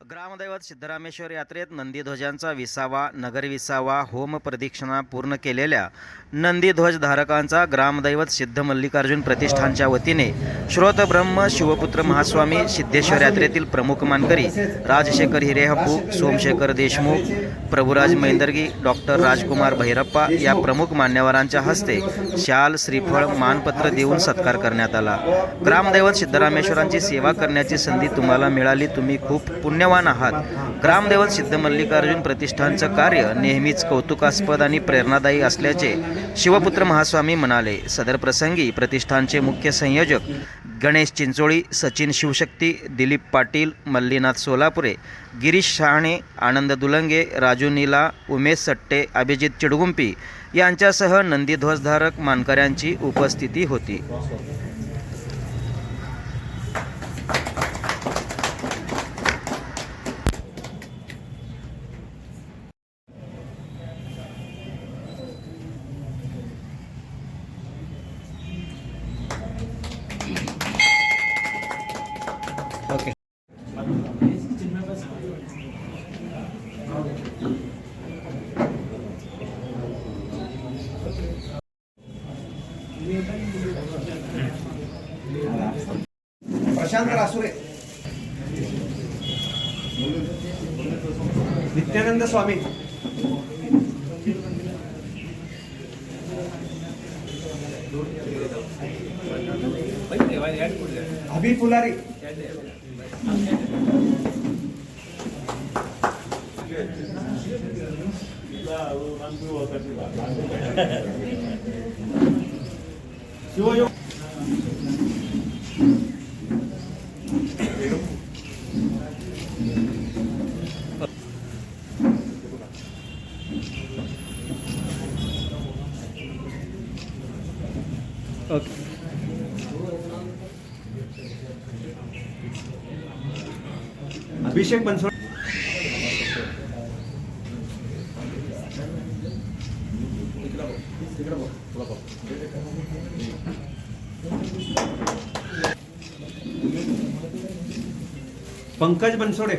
ग्रामदैवत सिद्धरामेश्वर यात्रेत नंदीध्वजांचा विसावा नगर विसावा होम प्रदक्षिणा पूर्ण केलेल्या नंदीध्वजधारकांचा ग्रामदैवत सिद्ध मल्लिकार्जुन प्रतिष्ठानच्या वतीने श्रोतब्रह्म शिवपुत्र महास्वामी सिद्धेश्वर यात्रेतील प्रमुख मानकरी राजशेखर हिरेहप्पू सोमशेखर देशमुख प्रभुराज मैंदर्गी डॉक्टर राजकुमार भैरप्पा या प्रमुख मान्यवरांच्या हस्ते शाल श्रीफळ मानपत्र देऊन सत्कार करण्यात आला. ग्रामदैवत सिद्धरामेश्वरांची सेवा करण्याची संधी तुम्हाला मिळाली तुम्ही खूप पुण्य पुण्यवान आहात. ग्रामदैवत सिद्ध मल्लिकार्जुन प्रतिष्ठानचं कार्य नेहमीच कौतुकास्पद आणि प्रेरणादायी असल्याचे शिवपुत्र महास्वामी म्हणाले. सदर प्रसंगी प्रतिष्ठानचे मुख्य संयोजक गणेश चिंचोळी सचिन शिवशक्ती दिलीप पाटील मल्लीनाथ सोलापुरे गिरीश शहाणे आनंद दुलंगे राजू नीला उमेश सट्टे अभिजित चिडगुंपी यांच्यासह नंदीध्वजधारक मानकऱ्यांची उपस्थिती होती. Prashant Rasure. Nityanand Swami. Abhi पुलारी. Shivayoga okay Abhishek okay Abhishek Bansod Pankaj Bansode.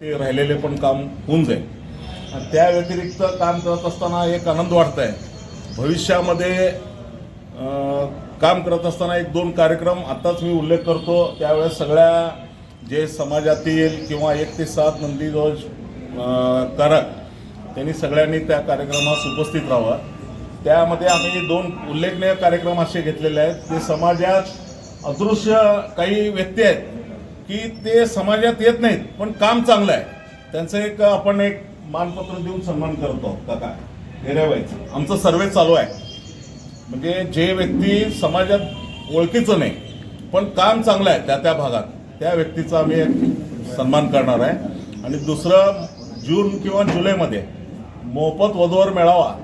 ते राहिलेले पण काम होऊन जाईल. त्या व्यतिरिक्त काम करत असताना एक आनंद वाटत आहे भविष्यामध्ये काम करत असताना एक दोन कार्यक्रम आत्ताच मी उल्लेख करतो. त्यावेळेस सगळ्या जे समाजातील किंवा एक ते सात नंदीध्वज कारक त्यांनी सगळ्यांनी त्या कार्यक्रमास उपस्थित राहावं. त्यामध्ये आम्ही दोन उल्लेखनीय कार्यक्रम असे घेतलेले आहेत. ते समाजात अदृश्य काही व्यक्ती आहेत की ते समाजात येत नाहीत पण काम चांगलं आहे. त्यांचं एक आपण एक मानपत्र देऊन सन्मान करतो काका हिरेबाईचं आमचं सर्वे चालू आहे. म्हणजे जे व्यक्ती समाजात ओळखीचं नाही पण काम चांगलं आहे त्या त्या भागात त्या व्यक्तीचा आम्ही सन्मान करणार आहे. आणि दुसरं जून किंवा जुलैमध्ये मोफत वधूवर मेळावा.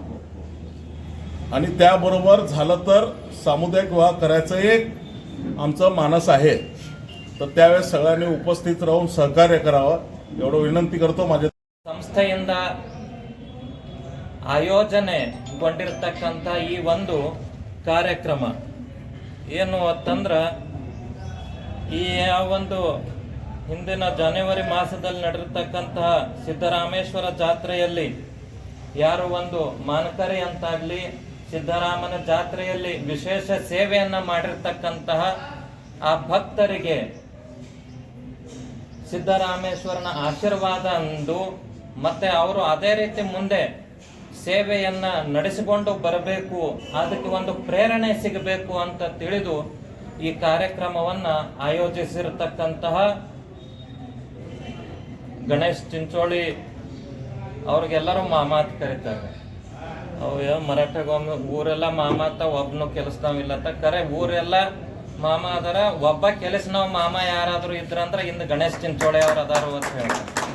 आणि त्याबरोबर झालं तर सामुदायिक विवाह करायचं एक आमचं मानस आहे. तर त्यावेळेस सगळ्यांनी उपस्थित राहून सहकार्य करावं एवढं विनंती करतो माझ्या ಸಂಸ್ಥೆಯಿಂದ ಆಯೋಜನೆಗೊಂಡಿರ್ತಕ್ಕಂಥ ಈ ಒಂದು ಕಾರ್ಯಕ್ರಮ. ಏನು ಅಂತಂದ್ರೆ, ಈ ಒಂದು ಹಿಂದಿನ ಜನವರಿ ಮಾಸದಲ್ಲಿ ನಡೆದಿರ್ತಕ್ಕಂತಹ ಸಿದ್ದರಾಮೇಶ್ವರ ಜಾತ್ರೆಯಲ್ಲಿ ಯಾರು ಒಂದು ಮಾನಕರಿ ಅಂತಾಗ್ಲಿ, ಸಿದ್ದರಾಮನ ಜಾತ್ರೆಯಲ್ಲಿ ವಿಶೇಷ ಸೇವೆಯನ್ನ ಮಾಡಿರ್ತಕ್ಕಂತಹ ಆ ಭಕ್ತರಿಗೆ ಸಿದ್ದರಾಮೇಶ್ವರನ ಆಶೀರ್ವಾದ ಅಂದು ಮತ್ತೆ ಅವರು ಅದೇ ರೀತಿ ಮುಂದೆ ಸೇವೆಯನ್ನ ನಡೆಸಿಕೊಂಡು ಬರಬೇಕು, ಅದಕ್ಕೆ ಒಂದು ಪ್ರೇರಣೆ ಸಿಗಬೇಕು ಅಂತ ತಿಳಿದು ಈ ಕಾರ್ಯಕ್ರಮವನ್ನ ಆಯೋಜಿಸಿರತಕ್ಕಂತಹ ಗಣೇಶ್ ಚಿಂಚೋಳಿ ಅವ್ರಿಗೆಲ್ಲರೂ ಮಾಮಾತ್ ಕರೀತಾರೆ. ಅವು ಮರಾಠಗೊಮ್ಮೆ ಊರೆಲ್ಲ ಮಾಮಾತ, ಒಬ್ನು ಕೆಲಸದವಿಲ್ಲತ್ತ ಕರೆ, ಊರೆಲ್ಲ ಮಾಮ ಅದರ ಒಬ್ಬ ಕೆಲಸ ನಾವು ಮಾಮ ಯಾರಾದ್ರೂ ಇದ್ರಂದ್ರೆ ಇಂದು ಗಣೇಶ್ ಚಿಂಚೋಳಿ ಅವ್ರು ಅದಾರು ಅಂತ ಹೇಳ್ತಾರೆ.